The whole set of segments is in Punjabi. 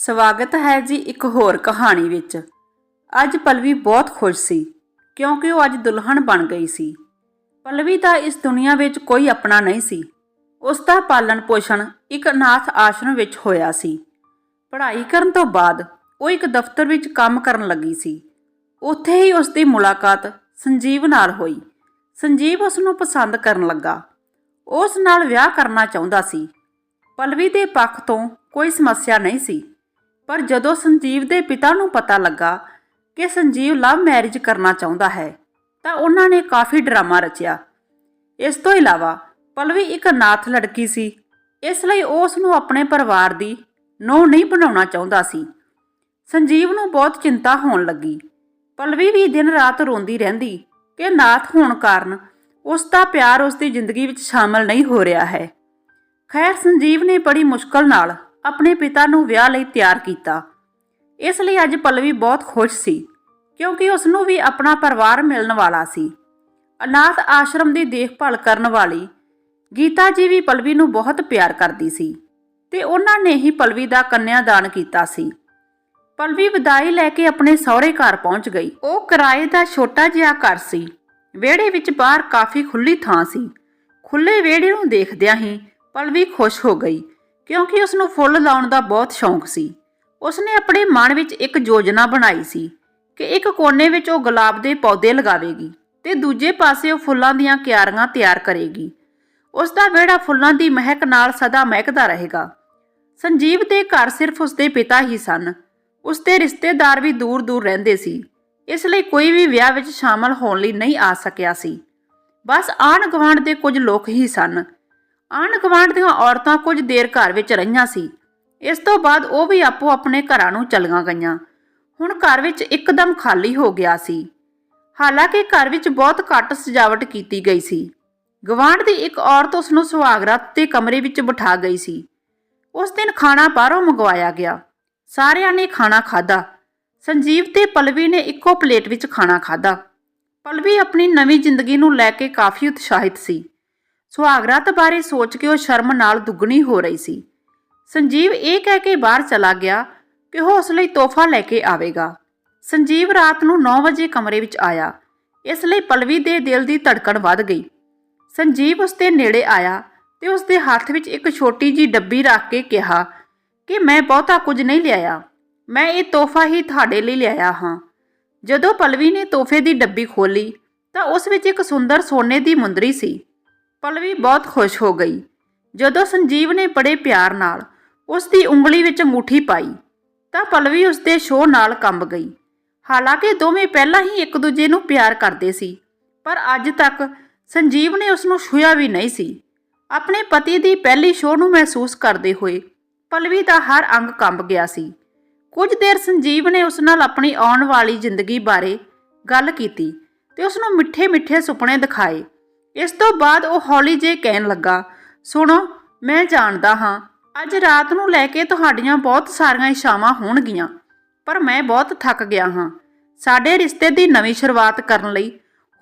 ਸਵਾਗਤ ਹੈ ਜੀ ਇੱਕ ਹੋਰ ਕਹਾਣੀ ਵਿੱਚ। ਅੱਜ ਪਲਵੀ ਬਹੁਤ ਖੁਸ਼ ਸੀ, ਕਿਉਂਕਿ ਉਹ ਅੱਜ ਦੁਲਹਨ ਬਣ ਗਈ ਸੀ। ਪਲਵੀ ਦਾ ਇਸ ਦੁਨੀਆ ਵਿੱਚ ਕੋਈ ਆਪਣਾ ਨਹੀਂ ਸੀ। ਉਸ ਦਾ ਪਾਲਣ ਪੋਸ਼ਣ ਇੱਕ ਅਨਾਥ ਆਸ਼ਰਮ ਵਿੱਚ ਹੋਇਆ ਸੀ। ਪੜ੍ਹਾਈ ਕਰਨ ਤੋਂ ਬਾਅਦ ਉਹ ਇੱਕ ਦਫ਼ਤਰ ਵਿੱਚ ਕੰਮ ਕਰਨ ਲੱਗੀ ਸੀ। ਉੱਥੇ ਹੀ ਉਸ ਦੀ ਮੁਲਾਕਾਤ ਸੰਜੀਵ ਨਾਲ ਹੋਈ। ਸੰਜੀਵ ਉਸ ਨੂੰ ਪਸੰਦ ਕਰਨ ਲੱਗਾ। ਉਸ ਨਾਲ ਵਿਆਹ ਕਰਨਾ ਚਾਹੁੰਦਾ ਸੀ। ਪਲਵੀ ਦੇ ਪੱਖ ਤੋਂ ਕੋਈ ਸਮੱਸਿਆ ਨਹੀਂ ਸੀ। ਪਰ ਜਦੋਂ ਸੰਜੀਵ ਦੇ ਪਿਤਾ ਨੂੰ ਪਤਾ ਲੱਗਾ ਕਿ ਸੰਜੀਵ ਲਵ ਮੈਰਿਜ ਕਰਨਾ ਚਾਹੁੰਦਾ ਹੈ, ਤਾਂ ਉਹਨਾਂ ਨੇ ਕਾਫੀ ਡਰਾਮਾ ਰਚਿਆ। ਇਸ ਤੋਂ ਇਲਾਵਾ ਪਲਵੀ ਇੱਕ ਅਨਾਥ ਲੜਕੀ ਸੀ। ਇਸ ਲਈ ਉਹ ਉਸ ਨੂੰ ਆਪਣੇ ਪਰਿਵਾਰ ਦੀ ਨੋ ਨਹੀਂ ਬਣਾਉਣਾ ਚਾਹੁੰਦਾ ਸੀ। ਸੰਜੀਵ ਨੂੰ ਬਹੁਤ ਚਿੰਤਾ ਹੋਣ ਲੱਗੀ। ਪਲਵੀ ਵੀ ਦਿਨ ਰਾਤ ਰੋਂਦੀ ਰਹਿੰਦੀ ਕਿ ਅਨਾਥ ਹੋਣ ਕਾਰਨ ਉਸ ਦਾ ਪਿਆਰ ਉਸ ਦੀ ਜ਼ਿੰਦਗੀ ਵਿੱਚ ਸ਼ਾਮਲ ਨਹੀਂ ਹੋ ਰਿਹਾ ਹੈ। ਖੈਰ, ਸੰਜੀਵ ਨੇ ਬੜੀ ਮੁਸ਼ਕਲ ਨਾਲ ਆਪਣੇ ਪਿਤਾ ਨੂੰ ਵਿਆਹ ਲਈ ਤਿਆਰ ਕੀਤਾ। ਇਸ ਲਈ ਅੱਜ ਪਲਵੀ ਬਹੁਤ ਖੁਸ਼ ਸੀ, ਕਿਉਂਕਿ ਉਸ ਨੂੰ ਵੀ ਆਪਣਾ ਪਰਿਵਾਰ ਮਿਲਣ ਵਾਲਾ ਸੀ। ਅਨਾਥ ਆਸ਼ਰਮ ਦੀ ਦੇਖਭਾਲ ਕਰਨ ਵਾਲੀ ਗੀਤਾ ਜੀ ਵੀ ਪਲਵੀ ਨੂੰ ਬਹੁਤ ਪਿਆਰ ਕਰਦੀ ਸੀ ਤੇ ਉਹਨਾਂ ਨੇ ਹੀ ਪਲਵੀ ਦਾ ਕੰਨਿਆਦਾਨ ਕੀਤਾ ਸੀ। ਪਲਵੀ ਵਿਦਾਈ ਲੈ ਕੇ ਆਪਣੇ ਸਹੁਰੇ ਘਰ ਪਹੁੰਚ ਗਈ। ਉਹ ਕਿਰਾਏ ਦਾ ਛੋਟਾ ਜਿਹਾ ਘਰ ਸੀ। ਵਿਹੜੇ ਵਿੱਚ ਬਾਹਰ ਕਾਫੀ ਖੁੱਲੀ ਥਾਂ ਸੀ। ਖੁੱਲੇ ਵਿਹੜੇ ਨੂੰ ਦੇਖਦਿਆਂ ਹੀ ਪਲਵੀ ਖੁਸ਼ ਹੋ ਗਈ ਕਿਉਂਕਿ ਉਸ ਨੂੰ ਫੁੱਲ ਲਾਉਣ ਦਾ ਬਹੁਤ ਸ਼ੌਂਕ ਸੀ। ਉਸ ਨੇ ਆਪਣੇ ਮਨ ਵਿੱਚ ਇੱਕ ਯੋਜਨਾ ਬਣਾਈ ਸੀ ਕਿ ਇੱਕ ਕੋਨੇ ਵਿੱਚ ਉਹ ਗੁਲਾਬ ਦੇ ਪੌਦੇ ਲਗਾਵੇਗੀ ਤੇ ਦੂਜੇ ਪਾਸੇ ਉਹ ਫੁੱਲਾਂ ਦੀਆਂ ਕਿਆਰੀਆਂ ਤਿਆਰ ਕਰੇਗੀ। ਉਸ ਦਾ ਵਿਹੜਾ ਫੁੱਲਾਂ ਦੀ ਮਹਿਕ ਨਾਲ ਸਦਾ ਮਹਿਕਦਾ ਰਹੇਗਾ। ਸੰਜੀਵ ਦੇ ਘਰ ਸਿਰਫ ਉਸ ਦੇ ਪਿਤਾ ਹੀ ਸਨ। ਉਸ ਦੇ ਰਿਸ਼ਤੇਦਾਰ ਵੀ ਦੂਰ-ਦੂਰ ਰਹਿੰਦੇ ਸੀ। ਇਸ ਲਈ ਕੋਈ ਵੀ ਵਿਆਹ ਵਿੱਚ ਸ਼ਾਮਲ ਹੋਣ ਲਈ ਨਹੀਂ ਆ ਸਕਿਆ ਸੀ। ਬਸ ਆਣ ਗਵਾਂਡ ਦੇ ਕੁਝ ਲੋਕ ਹੀ ਸਨ। ਆਣ ਗਵਾਂਡ ਦੀਆਂ ਔਰਤਾਂ ਕੁਝ ਦੇਰ ਘਰ ਵਿੱਚ ਰਹੀਆਂ ਸੀ। ਇਸ ਤੋਂ ਬਾਅਦ ਉਹ ਵੀ ਆਪੋ ਆਪਣੇ ਘਰਾਂ ਨੂੰ ਚਲੀਆਂ ਗਈਆਂ। ਹੁਣ ਘਰ ਵਿੱਚ ਇੱਕਦਮ ਖਾਲੀ ਹੋ ਗਿਆ ਸੀ। ਹਾਲਾਂਕਿ ਘਰ ਵਿੱਚ ਬਹੁਤ ਘੱਟ ਸਜਾਵਟ ਕੀਤੀ ਗਈ ਸੀ। ਗਵਾਂਢ ਦੀ ਇੱਕ ਔਰਤ ਉਸ ਨੂੰ ਸੁਹਾਗਰਾਤ ਦੇ ਕਮਰੇ ਵਿੱਚ ਬਿਠਾ ਗਈ ਸੀ। ਉਸ ਦਿਨ ਖਾਣਾ ਬਾਹਰੋਂ ਮੰਗਵਾਇਆ ਗਿਆ। ਸਾਰਿਆਂ ਨੇ ਖਾਣਾ ਖਾਧਾ। ਸੰਜੀਵ ਤੇ ਪਲਵੀ ਨੇ ਇੱਕੋ ਪਲੇਟ ਵਿੱਚ ਖਾਣਾ ਖਾਧਾ। ਪਲਵੀ ਆਪਣੀ ਨਵੀਂ ਜ਼ਿੰਦਗੀ ਨੂੰ ਲੈ ਕੇ ਕਾਫੀ ਉਤਸ਼ਾਹਿਤ ਸੀ। ਸੁਹਾਗਰਾਤ ਬਾਰੇ ਸੋਚ ਕੇ ਉਹ ਸ਼ਰਮ ਨਾਲ ਦੁੱਗਣੀ ਹੋ ਰਹੀ ਸੀ। ਸੰਜੀਵ ਇਹ ਕਹਿ ਕੇ ਬਾਹਰ ਚਲਾ ਗਿਆ ਕਿ ਉਹ ਉਸ ਲਈ ਤੋਹਫਾ ਲੈ ਕੇ ਆਵੇਗਾ। ਸੰਜੀਵ ਰਾਤ ਨੂੰ 9 ਵਜੇ ਕਮਰੇ ਵਿੱਚ ਆਇਆ। ਇਸ ਲਈ ਪਲਵੀ ਦੇ ਦਿਲ ਦੀ ਧੜਕਣ ਵੱਧ ਗਈ। ਸੰਜੀਵ ਉਸ ਦੇ ਨੇੜੇ ਆਇਆ ਤੇ ਉਸ ਦੇ ਹੱਥ ਵਿੱਚ ਇੱਕ ਛੋਟੀ ਜੀ ਡੱਬੀ ਰੱਖ ਕੇ ਕਿਹਾ ਕਿ ਮੈਂ ਬਹੁਤਾ ਕੁਝ ਨਹੀਂ ਲਿਆਇਆ। ਮੈਂ ਇਹ ਤੋਹਫਾ ਹੀ ਤੁਹਾਡੇ ਲਈ ਲਿਆਇਆ ਹਾਂ। ਜਦੋਂ ਪਲਵੀ ਨੇ ਤੋਹਫੇ ਦੀ ਡੱਬੀ ਖੋਲੀ ਤਾਂ ਉਸ ਵਿੱਚ ਇੱਕ ਸੁੰਦਰ ਸੋਨੇ ਦੀ ਮੁੰਦਰੀ ਸੀ। ਪਲਵੀ ਬਹੁਤ ਖੁਸ਼ ਹੋ ਗਈ। ਜਦੋਂ ਸੰਜੀਵ ਨੇ ਬੜੇ ਪਿਆਰ ਨਾਲ ਉਸ ਦੀ ਉਂਗਲੀ ਵਿੱਚ ਅੰਗੂਠੀ ਪਾਈ, ਤਾਂ ਪਲਵੀ ਉਸ ਦੇ ਸ਼ੋਅ ਨਾਲ ਕੰਬ ਗਈ। ਹਾਲਾਂਕਿ ਦੋਵੇਂ ਪਹਿਲਾਂ ਹੀ ਇੱਕ ਦੂਜੇ ਨੂੰ ਪਿਆਰ ਕਰਦੇ ਸੀ, ਪਰ ਅੱਜ ਤੱਕ ਸੰਜੀਵ ਨੇ ਉਸ ਨੂੰ ਛੂਇਆ ਵੀ ਨਹੀਂ ਸੀ। ਆਪਣੇ ਪਤੀ ਦੀ ਪਹਿਲੀ ਸ਼ੋਅ ਨੂੰ ਮਹਿਸੂਸ ਕਰਦੇ ਹੋਏ ਪਲਵੀ ਦਾ ਹਰ ਅੰਗ ਕੰਬ ਗਿਆ ਸੀ। ਕੁਝ ਦੇਰ ਸੰਜੀਵ ਨੇ ਉਸ ਨਾਲ ਆਪਣੀ ਆਉਣ ਵਾਲੀ ਜ਼ਿੰਦਗੀ ਬਾਰੇ ਗੱਲ ਕੀਤੀ ਤੇ ਉਸ ਨੂੰ ਮਿੱਠੇ-ਮਿੱਠੇ ਸੁਪਨੇ ਦਿਖਾਏ। ਇਸ ਤੋਂ ਬਾਅਦ ਉਹ ਹੌਲੀ ਜੇ ਕਹਿਣ ਲੱਗਾ, ਸੁਣੋ, ਮੈਂ ਜਾਣਦਾ ਹਾਂ, ਅੱਜ ਰਾਤ ਨੂੰ ਲੈ ਕੇ ਤੁਹਾਡੀਆਂ ਬਹੁਤ ਸਾਰੀਆਂ ਇਸ਼ਾਵਾਂ ਹੋਣਗੀਆਂ, ਪਰ ਮੈਂ ਬਹੁਤ ਥੱਕ ਗਿਆ ਹਾਂ। ਸਾਡੇ ਰਿਸ਼ਤੇ ਦੀ ਨਵੀਂ ਸ਼ੁਰੂਆਤ ਕਰਨ ਲਈ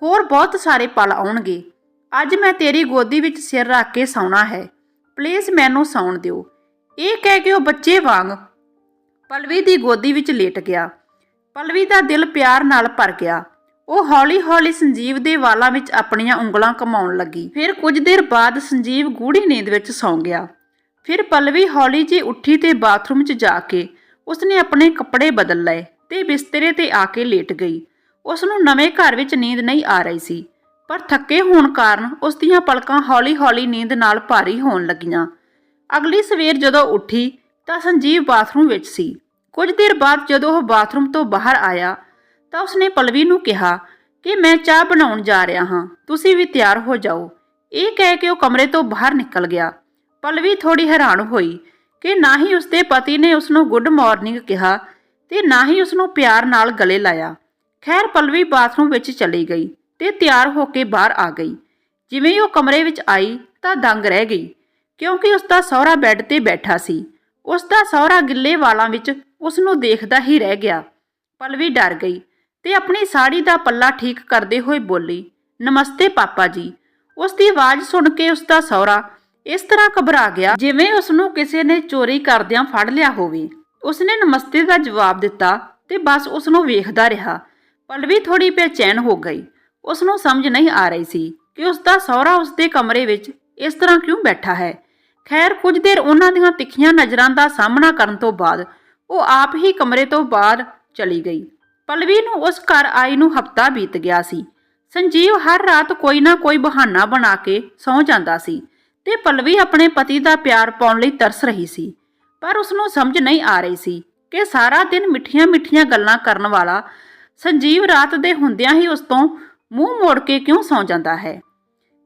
ਹੋਰ ਬਹੁਤ ਸਾਰੇ ਪਲ ਆਉਣਗੇ। ਅੱਜ ਮੈਂ ਤੇਰੀ ਗੋਦੀ ਵਿੱਚ ਸਿਰ ਰੱਖ ਕੇ ਸੌਣਾ ਹੈ। ਪਲੀਜ਼ ਮੈਨੂੰ ਸੌਣ ਦਿਓ। ਇਹ ਕਹਿ ਕੇ ਉਹ ਬੱਚੇ ਵਾਂਗ ਪਲਵੀ ਦੀ ਗੋਦੀ ਵਿੱਚ ਲੇਟ ਗਿਆ। ਪਲਵੀ ਦਾ ਦਿਲ ਪਿਆਰ ਨਾਲ ਭਰ ਗਿਆ। ਉਹ ਹੌਲੀ-ਹੌਲੀ ਸੰਜੀਵ ਦੇ ਵਾਲਾਂ ਵਿੱਚ ਆਪਣੀਆਂ ਉਂਗਲਾਂ ਘਮਾਉਣ ਲੱਗੀ। ਫਿਰ ਕੁਝ ਦੇਰ ਬਾਅਦ ਸੰਜੀਵ ਗੂੜੀ ਨੀਂਦ ਵਿੱਚ ਸੌਂ ਗਿਆ। ਫਿਰ ਪਲਵੀ ਹੌਲੀ ਜਿਹੀ ਉੱਠੀ ਤੇ ਬਾਥਰੂਮ 'ਚ ਜਾ ਕੇ ਉਸਨੇ ਆਪਣੇ ਕੱਪੜੇ ਬਦਲ ਲਏ ਤੇ ਬਿਸਤਰੇ ਤੇ ਆ ਕੇ ਲੇਟ ਗਈ। ਉਸ ਨੂੰ ਨਵੇਂ ਘਰ ਵਿੱਚ ਨੀਂਦ ਨਹੀਂ ਆ ਰਹੀ ਸੀ, ਪਰ ਥੱਕੇ ਹੋਣ ਕਾਰਨ ਉਸ ਦੀਆਂ ਪਲਕਾਂ ਹੌਲੀ-ਹੌਲੀ ਨੀਂਦ ਨਾਲ ਭਾਰੀ ਹੋਣ ਲੱਗੀਆਂ। ਅਗਲੀ ਸਵੇਰ ਜਦੋਂ ਉੱਠੀ ਤਾਂ ਸੰਜੀਵ ਬਾਥਰੂਮ ਵਿੱਚ ਸੀ। ਕੁਝ ਦੇਰ ਬਾਅਦ ਜਦੋਂ ਉਹ ਬਾਥਰੂਮ ਤੋਂ ਬਾਹਰ ਆਇਆ ਤਾਂ ਉਸਨੇ ਪਲਵੀ ਨੂੰ ਕਿਹਾ ਕਿ ਮੈਂ ਚਾਹ ਬਣਾਉਣ ਜਾ ਰਿਹਾ ਹਾਂ, ਤੁਸੀਂ ਵੀ ਤਿਆਰ ਹੋ ਜਾਓ। ਇਹ ਕਹਿ ਕੇ ਉਹ ਕਮਰੇ ਤੋਂ ਬਾਹਰ ਨਿਕਲ ਗਿਆ। ਪਲਵੀ ਥੋੜੀ ਹੈਰਾਨ ਹੋਈ ਕਿ ਨਾ ਹੀ ਉਸਦੇ ਪਤੀ ਨੇ ਉਸ ਨੂੰ ਗੁੱਡ ਮਾਰਨਿੰਗ ਕਿਹਾ ਤੇ ਨਾ ਹੀ ਉਸ ਨੂੰ ਪਿਆਰ ਨਾਲ ਗਲੇ ਲਾਇਆ। ਖੈਰ, ਪਲਵੀ ਬਾਥਰੂਮ ਵਿੱਚ ਚਲੀ ਗਈ ਤੇ ਤਿਆਰ ਹੋ ਕੇ ਬਾਹਰ ਆ ਗਈ। ਜਿਵੇਂ ਹੀ ਉਹ ਕਮਰੇ ਵਿੱਚ ਆਈ ਤਾਂ ਦੰਗ ਰਹਿ ਗਈ, ਕਿਉਂਕਿ ਉਸ ਦਾ ਸਹੁਰਾ ਬੈੱਡ ਤੇ ਬੈਠਾ ਸੀ। ਉਸ ਦਾ ਸਹੁਰਾ ਗਿੱਲੇ ਵਾਲਾਂ ਵਿੱਚ ਉਸ ਨੂੰ ਦੇਖਦਾ ਹੀ ਰਹਿ ਗਿਆ। ਪਲਵੀ ਡਰ ਗਈ। ਤੇ ਆਪਣੀ ਸਾੜੀ ਦਾ ਪੱਲਾ ਠੀਕ ਕਰਦੇ ਹੋਏ ਬੋਲੀ, ਨਮਸਤੇ ਪਾਪਾ ਜੀ। ਉਸ ਦੀ ਆਵਾਜ਼ ਸੁਣ ਕੇ ਉਸ ਦਾ ਸਹੁਰਾ ਇਸ ਤਰ੍ਹਾਂ ਘਬਰਾ ਗਿਆ ਜਿਵੇਂ ਉਸ ਨੂੰ ਕਿਸੇ ਨੇ ਚੋਰੀ ਕਰਦਿਆਂ ਫੜ ਲਿਆ ਹੋਵੇ। ਉਸਨੇ ਨਮਸਤੇ ਦਾ ਜਵਾਬ ਦਿੱਤਾ ਤੇ ਬਸ ਉਸ ਨੂੰ ਵੇਖਦਾ ਰਿਹਾ। ਪਲਵੀ ਥੋੜੀ ਬੇਚੈਨ ਹੋ ਗਈ। ਉਸ ਨੂੰ ਸਮਝ ਨਹੀਂ ਆ ਰਹੀ ਸੀ ਕਿ ਉਸ ਦਾ ਸਹੁਰਾ ਉਸ ਦੇ ਕਮਰੇ ਵਿੱਚ ਇਸ ਤਰ੍ਹਾਂ ਕਿਉਂ ਬੈਠਾ ਹੈ। ਖੈਰ, ਕੁਝ ਦੇਰ ਉਹਨਾਂ ਦੀਆਂ ਤਿੱਖੀਆਂ ਨਜ਼ਰਾਂ ਦਾ ਸਾਹਮਣਾ ਕਰਨ ਤੋਂ ਬਾਅਦ ਉਹ ਆਪ ਹੀ ਕਮਰੇ ਤੋਂ ਬਾਹਰ ਚਲੀ ਗਈ। ਪਲਵੀ ਨੂੰ ਉਸ ਘਰ ਆਈ ਨੂੰ ਹਫਤਾ ਬੀਤ ਗਿਆ ਸੀ। ਸੰਜੀਵ ਹਰ ਰਾਤ ਕੋਈ ਨਾ ਕੋਈ ਬਹਾਨਾ ਬਣਾ ਕੇ ਸੌਂ ਜਾਂਦਾ ਸੀ ਤੇ ਪਲਵੀ ਆਪਣੇ ਪਤੀ ਦਾ ਪਿਆਰ ਪਾਉਣ ਲਈ ਤਰਸ ਰਹੀ ਸੀ। ਪਰ ਉਸ ਨੂੰ ਸਮਝ ਨਹੀਂ ਆ ਰਹੀ ਸੀ ਕਿ ਸਾਰਾ ਦਿਨ ਮਿੱਠੀਆਂ-ਮਿੱਠੀਆਂ ਗੱਲਾਂ ਕਰਨ ਵਾਲਾ ਸੰਜੀਵ ਰਾਤ ਦੇ ਹੁੰਦਿਆਂ ਹੀ ਉਸ ਤੋਂ ਮੂੰਹ ਮੋੜ ਕੇ ਕਿਉਂ ਸੌਂ ਜਾਂਦਾ ਹੈ।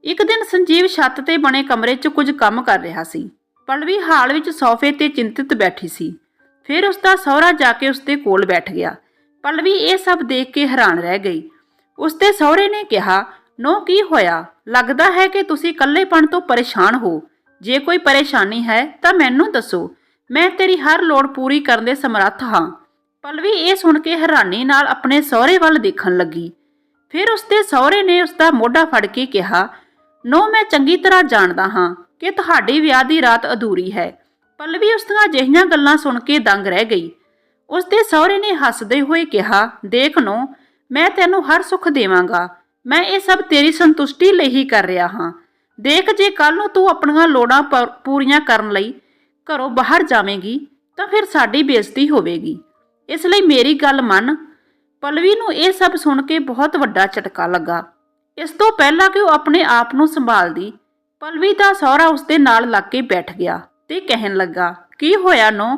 ਇੱਕ ਦਿਨ ਸੰਜੀਵ ਛੱਤ ਤੇ ਬਣੇ ਕਮਰੇ 'ਚ ਕੁਝ ਕੰਮ ਕਰ ਰਿਹਾ ਸੀ। ਪਲਵੀ ਹਾਲ ਵਿੱਚ ਸੋਫੇ ਤੇ ਚਿੰਤਿਤ ਬੈਠੀ ਸੀ। ਫਿਰ ਉਸ ਦਾ ਸਹੁਰਾ ਜਾ ਕੇ ਉਸ ਦੇ ਕੋਲ ਬੈਠ ਗਿਆ। ਪਲਵੀ ਇਹ ਸਭ ਦੇਖ ਕੇ ਹੈਰਾਨ ਰਹਿ ਗਈ। ਉਸਦੇ ਸਹੁਰੇ ਨੇ ਕਿਹਾ, ਨੋ, ਕੀ ਹੋਇਆ? ਲੱਗਦਾ ਹੈ ਕਿ ਤੁਸੀਂ ਇਕੱਲੇਪਣ ਤੋਂ ਪਰੇਸ਼ਾਨ ਹੋ। ਜੇ ਕੋਈ ਪਰੇਸ਼ਾਨੀ ਹੈ, ਤਾਂ ਮੈਨੂੰ ਦੱਸੋ। ਮੈਂ ਤੇਰੀ ਹਰ ਲੋੜ ਪੂਰੀ ਕਰਨ ਦੇ ਸਮਰੱਥ ਹਾਂ। ਪਲਵੀ ਇਹ ਸੁਣ ਕੇ ਹੈਰਾਨੀ ਨਾਲ ਆਪਣੇ ਸਹੁਰੇ ਵੱਲ ਦੇਖਣ ਲੱਗੀ। ਫਿਰ ਉਸਦੇ ਸਹੁਰੇ ਨੇ ਉਸਦਾ ਮੋਢਾ ਫੜ ਕੇ ਕਿਹਾ, ਨੋ, ਮੈਂ ਚੰਗੀ ਤਰ੍ਹਾਂ ਜਾਣਦਾ ਹਾਂ ਕਿ ਤੁਹਾਡੀ ਵਿਆਹ ਦੀ ਰਾਤ ਅਧੂਰੀ ਹੈ। ਪਲਵੀ ਉਸ ਦੀਆਂ ਅਜਿਹੀਆਂ ਗੱਲਾਂ ਸੁਣ ਕੇ ਦੰਗ ਰਹਿ ਗਈ। ਉਸਦੇ ਸਹੁਰੇ ਨੇ ਹੱਸਦੇ ਹੋਏ ਕਿਹਾ, ਦੇਖ ਨੋ, ਮੈਂ ਤੈਨੂੰ ਹਰ ਸੁੱਖ ਦੇਵਾਂਗਾ। ਮੈਂ ਇਹ ਸਭ ਤੇਰੀ ਸੰਤੁਸ਼ਟੀ ਲਈ ਹੀ ਕਰ ਰਿਹਾ ਹਾਂ। ਦੇਖ, ਜੇ ਕੱਲ ਨੂੰ ਤੂੰ ਆਪਣੀਆਂ ਲੋੜਾਂ ਪੂਰੀਆਂ ਕਰਨ ਲਈ ਘਰੋਂ ਬਾਹਰ ਜਾਵੇਂਗੀ, ਤਾਂ ਫਿਰ ਸਾਡੀ ਬੇਇੱਜ਼ਤੀ ਹੋਵੇਗੀ। ਇਸ ਲਈ ਮੇਰੀ ਗੱਲ ਮੰਨ ਪਲਵੀ ਨੂੰ ਇਹ ਸਭ ਸੁਣ ਕੇ ਬਹੁਤ ਵੱਡਾ ਝਟਕਾ ਲੱਗਾ। ਇਸ ਤੋਂ ਪਹਿਲਾਂ ਕਿ ਉਹ ਆਪਣੇ ਆਪ ਨੂੰ ਸੰਭਾਲਦੀ, ਪਲਵੀ ਦਾ ਸਹੁਰਾ ਉਸਦੇ ਨਾਲ ਲੱਗ ਕੇ ਬੈਠ ਗਿਆ ਤੇ ਕਹਿਣ ਲੱਗਾ, ਕੀ ਹੋਇਆ ਨੋ?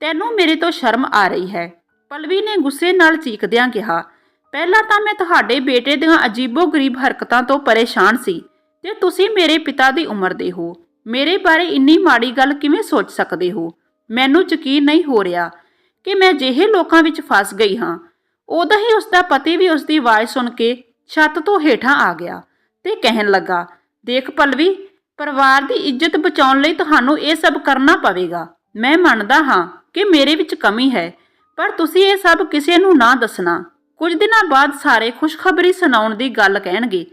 ਤੈਨੂੰ ਮੇਰੇ ਤੋਂ ਸ਼ਰਮ ਆ ਰਹੀ ਹੈ। ਪਲਵੀ ਨੇ ਗੁੱਸੇ ਨਾਲ ਚੀਕਦਿਆਂ ਕਿਹਾ, ਪਹਿਲਾਂ ਤਾਂ ਮੈਂ ਤੁਹਾਡੇ ਬੇਟੇ ਦੀਆਂ ਅਜੀਬੋ-ਗਰੀਬ ਹਰਕਤਾਂ ਤੋਂ ਪਰੇਸ਼ਾਨ ਸੀ, ਤੇ ਤੁਸੀਂ ਮੇਰੇ ਪਿਤਾ ਦੀ ਉਮਰ ਦੇ ਹੋ। ਮੇਰੇ ਬਾਰੇ ਇੰਨੀ ਮਾੜੀ ਗੱਲ ਕਿਵੇਂ ਸੋਚ ਸਕਦੇ ਹੋ? ਮੈਨੂੰ ਯਕੀਨ ਨਹੀਂ ਹੋ ਰਿਹਾ ਕਿ ਮੈਂ ਜਿਹੇ ਲੋਕਾਂ ਵਿੱਚ ਫਸ ਗਈ ਹਾਂ। ਉਦੋਂ ਹੀ ਉਸ ਦਾ ਪਤੀ ਵੀ ਉਸ ਦੀ ਆਵਾਜ਼ ਸੁਣ ਕੇ ਛੱਤ ਤੋਂ ਹੇਠਾਂ ਆ ਗਿਆ ਤੇ ਕਹਿਣ ਲੱਗਾ, ਦੇਖ ਪਲਵੀ, ਪਰਿਵਾਰ ਦੀ ਇੱਜ਼ਤ ਬਚਾਉਣ ਲਈ ਤੁਹਾਨੂੰ ਇਹ ਸਭ ਕਰਨਾ ਪਵੇਗਾ। ਮੈਂ ਮੰਨਦਾ ਹਾਂ ਕਿ ਮੇਰੇ ਵਿੱਚ ਕਮੀ ਹੈ, ਪਰ ਤੁਸੀਂ ਇਹ ਸਭ ਕਿਸੇ ਨੂੰ ਨਾ ਦੱਸਣਾ। ਕੁਝ ਦਿਨਾਂ ਬਾਅਦ ਸਾਰੇ ਖੁਸ਼ਖਬਰੀ ਸੁਣਾਉਣ ਦੀ ਗੱਲ ਕਹਿਣਗੇ।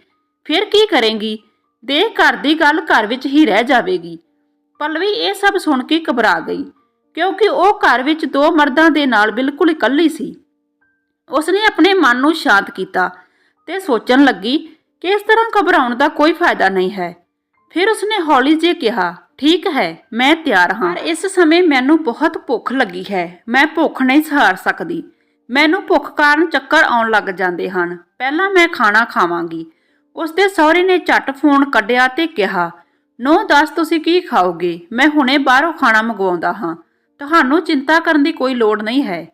ਫਿਰ ਕੀ ਕਰੇਂਗੀ? ਦੇ ਘਰ ਦੀ ਗੱਲ ਘਰ ਵਿੱਚ ਹੀ ਰਹਿ ਜਾਵੇਗੀ। ਪਲਵੀ ਇਹ ਸਭ ਸੁਣ ਕੇ ਘਬਰਾ ਗਈ, ਕਿਉਂਕਿ ਉਹ ਘਰ ਵਿੱਚ ਦੋ ਮਰਦਾਂ ਦੇ ਨਾਲ ਬਿਲਕੁਲ ਇਕੱਲੀ ਸੀ। ਉਸਨੇ ਆਪਣੇ ਮਨ ਨੂੰ ਸ਼ਾਂਤ ਕੀਤਾ ਤੇ ਸੋਚਣ ਲੱਗੀ ਕਿ ਇਸ ਤਰ੍ਹਾਂ ਘਬਰਾਉਣ ਦਾ ਕੋਈ ਫਾਇਦਾ ਨਹੀਂ ਹੈ। ਫਿਰ ਉਸਨੇ ਹੌਲੀ ਜੇ ਕਿਹਾ ਠੀਕ ਹੈ, ਮੈਂ ਤਿਆਰ ਹਾਂ। ਪਰ ਇਸ ਸਮੇਂ ਮੈਨੂੰ ਬਹੁਤ ਭੁੱਖ ਲੱਗੀ ਹੈ। ਮੈਂ ਭੁੱਖ ਨਹੀਂ ਸਹਾਰ ਸਕਦੀ। ਮੈਨੂੰ ਭੁੱਖ ਕਾਰਨ ਚੱਕਰ ਆਉਣ ਲੱਗ ਜਾਂਦੇ ਹਨ। ਪਹਿਲਾਂ ਮੈਂ ਖਾਣਾ ਖਾਵਾਂਗੀ। ਉਸਦੇ ਸਹੁਰੇ ਨੇ ਝੱਟ ਫੋਨ ਕੱਢਿਆ ਤੇ ਕਿਹਾ, ਨੋ ਦੱਸ, ਤੁਸੀਂ ਕੀ ਖਾਓਗੇ? ਮੈਂ ਹੁਣੇ ਬਾਹਰੋਂ ਖਾਣਾ ਮੰਗਵਾਉਂਦਾ ਹਾਂ। ਤੁਹਾਨੂੰ ਚਿੰਤਾ ਕਰਨ ਦੀ ਕੋਈ ਲੋੜ ਨਹੀਂ ਹੈ।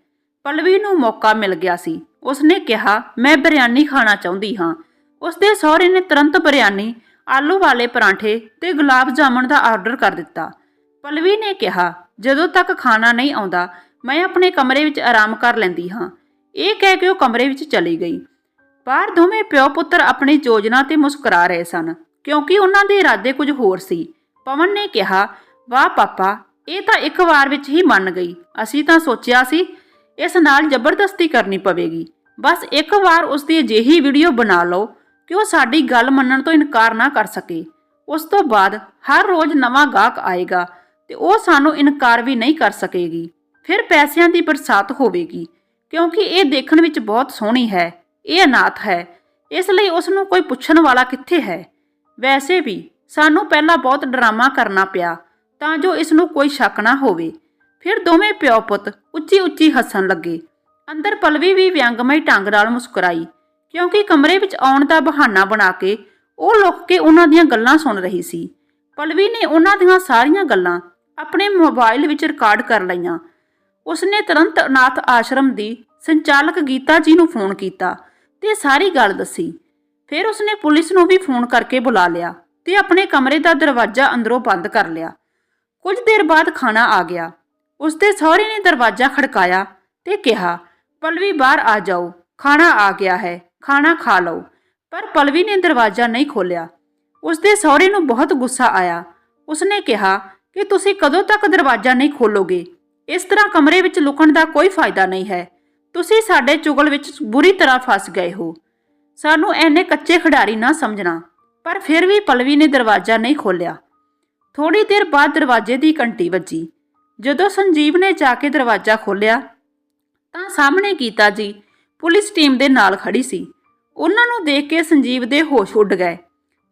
ਪਲਵੀ ਨੂੰ ਮੌਕਾ ਮਿਲ ਗਿਆ ਸੀ। ਉਸਨੇ ਕਿਹਾ, ਮੈਂ ਬਿਰਿਆਨੀ ਖਾਣਾ ਚਾਹੁੰਦੀ ਹਾਂ। ਉਸਦੇ ਸਹੁਰੇ ਨੇ ਤੁਰੰਤ ਬਿਰਿਆਨੀ ਆਲੂ ਵਾਲੇ ਪਰਾਂਠੇ ਤੇ ਗੁਲਾਬ ਜਾਮਣ ਦਾ ਆਰਡਰ ਕਰ ਦਿੱਤਾ। ਪਲਵੀ ਨੇ ਕਿਹਾ, ਜਦੋਂ ਤੱਕ ਖਾਣਾ ਨਹੀਂ ਆਉਂਦਾ, ਮੈਂ ਆਪਣੇ ਕਮਰੇ ਵਿੱਚ ਆਰਾਮ ਕਰ ਲੈਂਦੀ ਹਾਂ। ਇਹ ਕਹਿ ਕੇ ਉਹ ਕਮਰੇ ਵਿੱਚ ਚਲੀ ਗਈ। ਬਾਹਰ ਦੋਵੇਂ ਪਿਓ ਪੁੱਤਰ ਆਪਣੀ ਯੋਜਨਾ ਤੇ ਮੁਸਕਰਾ ਰਹੇ ਸਨ, ਕਿਉਂਕਿ ਉਹਨਾਂ ਦੇ ਇਰਾਦੇ ਕੁਝ ਹੋਰ ਸੀ। ਪਵਨ ਨੇ ਕਿਹਾ, ਵਾਹ ਪਾਪਾ, ਇਹ ਤਾਂ ਇੱਕ ਵਾਰ ਵਿੱਚ ਹੀ ਮੰਨ ਗਈ। ਅਸੀਂ ਤਾਂ ਸੋਚਿਆ ਸੀ, ਇਸ ਨਾਲ ਜ਼ਬਰਦਸਤੀ ਕਰਨੀ ਪਵੇਗੀ। ਬਸ ਇੱਕ ਵਾਰ ਉਸ ਦੀ ਅਜਿਹੀ ਵੀਡੀਓ ਬਣਾ ਲਓ ਕਿ ਉਹ ਸਾਡੀ ਗੱਲ ਮੰਨਣ ਤੋਂ ਇਨਕਾਰ ਨਾ ਕਰ ਸਕੇ। ਉਸ ਤੋਂ ਬਾਅਦ ਹਰ ਰੋਜ਼ ਨਵਾਂ ਗਾਹਕ ਆਏਗਾ ਤੇ ਉਹ ਸਾਨੂੰ ਇਨਕਾਰ ਵੀ ਨਹੀਂ ਕਰ ਸਕੇਗੀ। ਫਿਰ ਪੈਸਿਆਂ ਦੀ ਬਰਸਾਤ ਹੋਵੇਗੀ, ਕਿਉਂਕਿ ਇਹ ਦੇਖਣ ਵਿੱਚ ਬਹੁਤ ਸੋਹਣੀ ਹੈ, ਇਹ ਅਨਾਥ ਹੈ। ਇਸ ਲਈ ਉਸ ਨੂੰ ਕੋਈ ਪੁੱਛਣ ਵਾਲਾ ਕਿੱਥੇ ਹੈ? ਵੈਸੇ ਵੀ ਸਾਨੂੰ ਪਹਿਲਾਂ ਬਹੁਤ ਡਰਾਮਾ ਕਰਨਾ ਪਿਆ, ਤਾਂ ਜੋ ਇਸ ਨੂੰ ਕੋਈ ਸ਼ੱਕ ਨਾ ਹੋਵੇ। ਫਿਰ ਦੋਵੇਂ ਪਿਓ ਪੁੱਤ ਉੱਚੀ ਉੱਚੀ ਹੱਸਣ ਲੱਗੇ। ਅੰਦਰ ਪਲਵੀ ਵੀ ਵਿਅੰਗਮਈ ਢੰਗ ਨਾਲ ਮੁਸਕਰਾਈ। ਕਿਉਂਕਿ ਕਮਰੇ ਵਿੱਚ ਆਉਣ ਦਾ ਬਹਾਨਾ ਬਣਾ ਕੇ ਉਹ ਲੁੱਕ ਕੇ ਉਹਨਾਂ ਦੀਆਂ ਗੱਲਾਂ ਸੁਣ ਰਹੀ ਸੀ। ਪਲਵੀ ਨੇ ਉਹਨਾਂ ਦੀਆਂ ਸਾਰੀਆਂ ਗੱਲਾਂ ਆਪਣੇ ਮੋਬਾਈਲ ਵਿੱਚ ਰਿਕਾਰਡ ਕਰ ਲਈਆਂ। ਉਸਨੇ ਤੁਰੰਤ ਅਨਾਥ ਆਸ਼ਰਮ ਦੀ ਸੰਚਾਲਕ ਗੀਤਾ ਜੀ ਨੂੰ ਫੋਨ ਕੀਤਾ ਤੇ ਸਾਰੀ ਗੱਲ ਦੱਸੀ। ਫਿਰ ਉਸਨੇ ਪੁਲਿਸ ਨੂੰ ਵੀ ਫੋਨ ਕਰਕੇ ਬੁਲਾ ਲਿਆ ਤੇ ਆਪਣੇ ਕਮਰੇ ਦਾ ਦਰਵਾਜ਼ਾ ਅੰਦਰੋਂ ਬੰਦ ਕਰ ਲਿਆ। ਕੁਝ ਦੇਰ ਬਾਅਦ ਖਾਣਾ ਆ ਗਿਆ। ਉਸਦੇ ਸਹੁਰੇ ਨੇ ਦਰਵਾਜ਼ਾ ਖੜਕਾਇਆ ਤੇ ਕਿਹਾ, ਪਲਵੀ ਬਾਹਰ ਆ ਜਾਓ, ਖਾਣਾ ਆ ਗਿਆ ਹੈ। ਖਾਣਾ ਖਾ ਲਓ। ਪਰ ਪਲਵੀ ਨੇ ਦਰਵਾਜ਼ਾ ਨਹੀਂ ਖੋਲ੍ਹਿਆ। ਉਸਦੇ ਸਹੁਰੇ ਨੂੰ ਬਹੁਤ ਗੁੱਸਾ ਆਇਆ। ਉਸਨੇ ਕਿਹਾ ਕਿ ਤੁਸੀਂ ਕਦੋਂ ਤੱਕ ਦਰਵਾਜ਼ਾ ਨਹੀਂ ਖੋਲੋਗੇ? ਇਸ ਤਰ੍ਹਾਂ ਕਮਰੇ ਵਿੱਚ ਲੁਕਣ ਦਾ ਕੋਈ ਫਾਇਦਾ ਨਹੀਂ ਹੈ। ਤੁਸੀਂ ਸਾਡੇ ਚੁਗਲ ਵਿੱਚ ਬੁਰੀ ਤਰ੍ਹਾਂ ਫਸ ਗਏ ਹੋ। ਸਾਨੂੰ ਐਨੇ ਕੱਚੇ ਖਿਡਾਰੀ ਨਾ ਸਮਝਣਾ। ਪਰ ਫਿਰ ਵੀ ਪਲਵੀ ਨੇ ਦਰਵਾਜ਼ਾ ਨਹੀਂ ਖੋਲ੍ਹਿਆ। ਥੋੜੀ ਦੇਰ ਬਾਅਦ ਦਰਵਾਜ਼ੇ ਦੀ ਘੰਟੀ ਵੱਜੀ। ਜਦੋਂ ਸੰਜੀਵ ਨੇ ਜਾ ਕੇ ਦਰਵਾਜ਼ਾ ਖੋਲ੍ਹਿਆ, ਤਾਂ ਸਾਹਮਣੇ ਕੀਤਾ ਜੀ ਪੁਲਿਸ ਟੀਮ ਦੇ ਨਾਲ ਖੜੀ ਸੀ। ਉਹਨਾਂ ਨੂੰ ਦੇਖ ਕੇ ਸੰਜੀਵ ਦੇ ਹੋਸ਼ ਉੱਡ ਗਏ।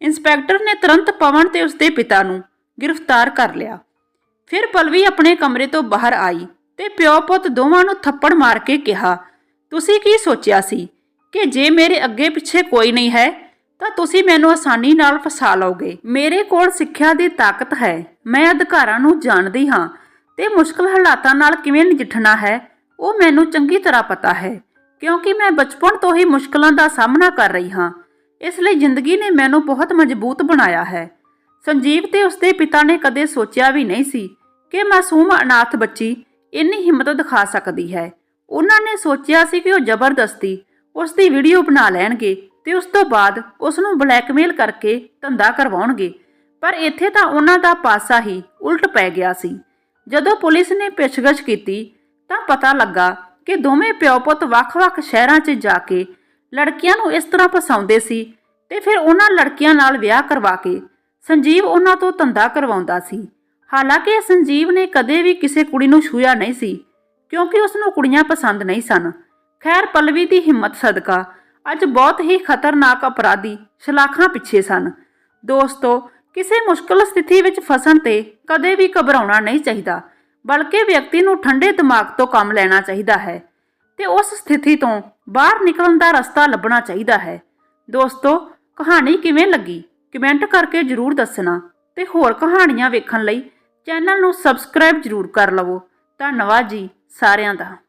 ਇੰਸਪੈਕਟਰ ਨੇ ਤੁਰੰਤ ਪਵਨ ਤੇ ਉਸਦੇ ਪਿਤਾ ਨੂੰ ਗ੍ਰਿਫਤਾਰ ਕਰ ਲਿਆ। ਫਿਰ ਪਲਵੀ ਆਪਣੇ ਕਮਰੇ ਤੋਂ ਬਾਹਰ ਆਈ ਤੇ ਪਿਓ ਪੁੱਤ ਦੋਵਾਂ ਨੂੰ ਥੱਪੜ ਮਾਰ ਕੇ ਕਿਹਾ, ਤੁਸੀਂ ਕੀ ਸੋਚਿਆ ਸੀ ਕਿ ਜੇ ਮੇਰੇ ਅੱਗੇ ਪਿੱਛੇ ਕੋਈ ਨਹੀਂ ਹੈ, ਤਾਂ ਤੁਸੀਂ ਮੈਨੂੰ ਆਸਾਨੀ ਨਾਲ ਫਸਾ ਲਓਗੇ। ਮੇਰੇ ਕੋਲ ਸਿੱਖਿਆ ਦੀ ਤਾਕਤ ਹੈ। ਮੈਂ ਅਧਿਕਾਰਾਂ ਨੂੰ ਜਾਣਦੀ ਹਾਂ ਤੇ ਮੁਸ਼ਕਲ ਹਾਲਾਤਾਂ ਨਾਲ ਕਿਵੇਂ ਨਜਿੱਠਣਾ ਹੈ, ਉਹ ਮੈਨੂੰ ਚੰਗੀ ਤਰ੍ਹਾਂ ਪਤਾ ਹੈ। ਕਿਉਂਕਿ ਮੈਂ ਬਚਪਨ ਤੋਂ ਹੀ ਮੁਸ਼ਕਲਾਂ ਦਾ ਸਾਹਮਣਾ ਕਰ ਰਹੀ ਹਾਂ। ਇਸ ਲਈ ਜ਼ਿੰਦਗੀ ਨੇ ਮੈਨੂੰ ਬਹੁਤ ਮਜ਼ਬੂਤ ਬਣਾਇਆ ਹੈ। ਸੰਜੀਵ ਤੇ ਉਸਦੇ ਪਿਤਾ ਨੇ ਕਦੇ ਸੋਚਿਆ ਵੀ ਨਹੀਂ ਸੀ ਕਿ ਮਾਸੂਮ ਅਨਾਥ ਬੱਚੀ ਇੰਨੀ ਹਿੰਮਤ ਦਿਖਾ ਸਕਦੀ ਹੈ। ਉਹਨਾਂ ਨੇ ਸੋਚਿਆ ਸੀ ਕਿ ਉਹ ਜ਼ਬਰਦਸਤੀ ਉਸ ਦੀ ਵੀਡੀਓ ਬਣਾ ਲੈਣਗੇ ਤੇ ਉਸ ਤੋਂ ਬਾਅਦ ਉਸ ਨੂੰ ਬਲੈਕਮੇਲ ਕਰਕੇ ਧੰਦਾ ਕਰਵਾਉਣਗੇ। ਪਰ ਇੱਥੇ ਤਾਂ ਉਹਨਾਂ ਦਾ ਪਾਸਾ ਹੀ ਉਲਟ ਪੈ ਗਿਆ ਸੀ। ਜਦੋਂ ਪੁਲਿਸ ਨੇ ਪੁੱਛਗਿੱਛ ਕੀਤੀ ਤਾਂ ਪਤਾ ਲੱਗਾ ਕਿ ਦੋਵੇਂ ਪਿਓ ਪੁੱਤ ਵੱਖ-ਵੱਖ ਸ਼ਹਿਰਾਂ 'ਚ ਜਾ ਕੇ ਲੜਕੀਆਂ ਨੂੰ ਇਸ ਤਰ੍ਹਾਂ ਫਸਾਉਂਦੇ ਸੀ ਤੇ ਫਿਰ ਉਹਨਾਂ ਲੜਕੀਆਂ ਨਾਲ ਵਿਆਹ ਕਰਵਾ ਕੇ ਸੰਜੀਵ ਉਹਨਾਂ ਤੋਂ ਧੰਦਾ ਕਰਵਾਉਂਦਾ ਸੀ। ਹਾਲਾਂਕਿ ਸੰਜੀਵ ਨੇ ਕਦੇ ਵੀ ਕਿਸੇ ਕੁੜੀ ਨੂੰ ਛੂਇਆ ਨਹੀਂ ਸੀ, ਕਿਉਂਕਿ ਉਸ ਨੂੰ ਕੁੜੀਆਂ ਪਸੰਦ ਨਹੀਂ ਸਨ। ਖੈਰ, ਪਲਵੀ ਦੀ ਹਿੰਮਤ ਸਦਕਾ ਅੱਜ ਬਹੁਤ ਹੀ ਖਤਰਨਾਕ ਅਪਰਾਧੀ ਸ਼ਲਾਖਾਂ ਪਿੱਛੇ ਸਨ। ਦੋਸਤੋ, ਕਿਸੇ ਮੁਸ਼ਕਲ ਸਥਿਤੀ ਵਿੱਚ ਫਸਣ ਤੇ ਕਦੇ ਵੀ ਘਬਰਾਉਣਾ ਨਹੀਂ ਚਾਹੀਦਾ। ਬਲਕਿ ਵਿਅਕਤੀ ਨੂੰ ਠੰਡੇ ਦਿਮਾਗ ਤੋਂ ਕੰਮ ਲੈਣਾ ਚਾਹੀਦਾ ਹੈ ਤੇ ਉਸ ਸਥਿਤੀ ਤੋਂ ਬਾਹਰ ਨਿਕਲਣ ਦਾ ਰਸਤਾ ਲੱਭਣਾ ਚਾਹੀਦਾ ਹੈ। ਦੋਸਤੋ, ਕਹਾਣੀ ਕਿਵੇਂ ਲੱਗੀ? ਕਮੈਂਟ ਕਰਕੇ ਜਰੂਰ ਦੱਸਣਾ ਤੇ ਹੋਰ ਕਹਾਣੀਆਂ ਵੇਖਣ ਲਈ ਚੈਨਲ ਨੂੰ ਸਬਸਕ੍ਰਾਈਬ ਜਰੂਰ ਕਰ ਲਵੋ। ਧੰਨਵਾਦ ਜੀ ਸਾਰਿਆਂ ਦਾ।